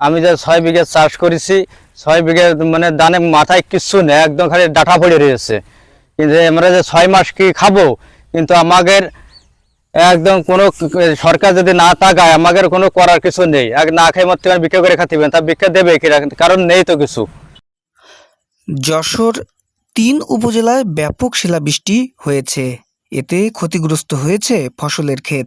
আমি যে ছয় বিঘে চাষ করেছি, ছয় বিঘে মানে দানে মাথায় কিচ্ছু নেই, একদম খালি ডাটা পড়ে রয়েছে। কিন্তু আমরা যে ছয় মাস কি খাব, কিন্তু আমাদের একদম কোনো সরকার যদি না তাকায়, আমাদের কোনো করার কিছু নেই। এক না খেয়ে মরতে পারেন ভিক্ষা করে খাতিবেন তা ভিক্ষা দেবে কি কারণ নেই তো কিছু। যশোর তিন উপজেলায় ব্যাপক শিলাবৃষ্টি হয়েছে। এতে ক্ষতিগ্রস্ত হয়েছে ফসলের ক্ষেত।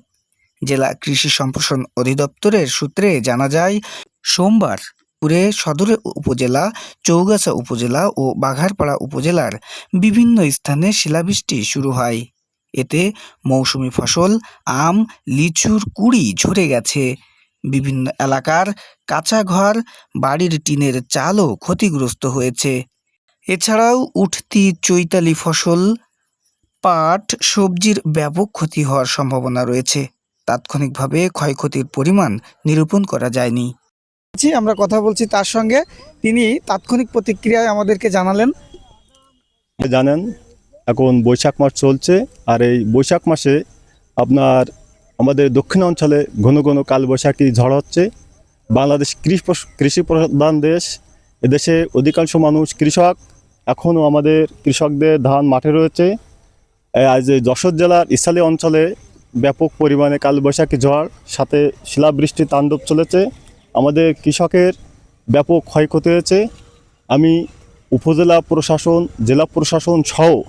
জেলা কৃষি সম্প্রসারণ অধিদপ্তরের সূত্রে জানা যায়, সোমবার পুরে সদর উপজেলা, চৌগাছা উপজেলা ও বাঘারপাড়া উপজেলার বিভিন্ন স্থানে শিলাবৃষ্টি শুরু হয়। এতে মৌসুমি ফসল, আম, লিচুর কুড়ি ঝরে গেছে। বিভিন্ন এলাকার কাঁচা ঘর, বাড়ির টিনের চালও ক্ষতিগ্রস্ত হয়েছে। এছাড়াও উঠতি চৈতালি ফসল, পাট, সবজির ব্যাপক ক্ষতি হওয়ার সম্ভাবনা রয়েছে। তাৎক্ষণিকভাবে ক্ষয়ক্ষতির পরিমাণ নিরূপণ করা যায়নি। আমরা কথা বলছি তার সঙ্গে। তিনি তাৎক্ষণিক প্রতিক্রিয়ায় আমাদেরকে জানালেন। জানেন এখন বৈশাখ মাস চলছে আর এই বৈশাখ মাসে আপনার আমাদের দক্ষিণ অঞ্চলে ঘন ঘন কালবৈশাখী ঝড় হচ্ছে। বাংলাদেশ কৃষি কৃষি প্রধান দেশ। এদেশে অধিকাংশ মানুষ কৃষক। এখনও আমাদের কৃষকদের ধান মাঠে রয়েছে। আজ যশোর জেলার ইসালি অঞ্চলে ব্যাপক পরিমাণে কালবৈশাখী ঝড়, সাথে শিলাবৃষ্টি তাণ্ডব চলেছে। আমাদের কৃষকের ব্যাপক ক্ষয়ক্ষতি হয়েছে। আমি উপজেলা প্রশাসন, জেলা প্রশাসন সহ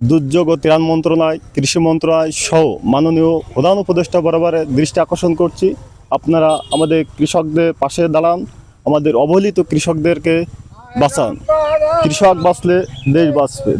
দুর্যোগ ও ত্রাণ মন্ত্রণালয়, কৃষি মন্ত্রণালয় সহ মাননীয় প্রধান উপদেষ্টা বরাবরের দৃষ্টি আকর্ষণ করছি। আপনারা আমাদের কৃষকদের পাশে দাঁড়ান, আমাদের অবহেলিত কৃষকদেরকে বাঁচান। কৃষক বাঁচলে দেশ বাঁচবে।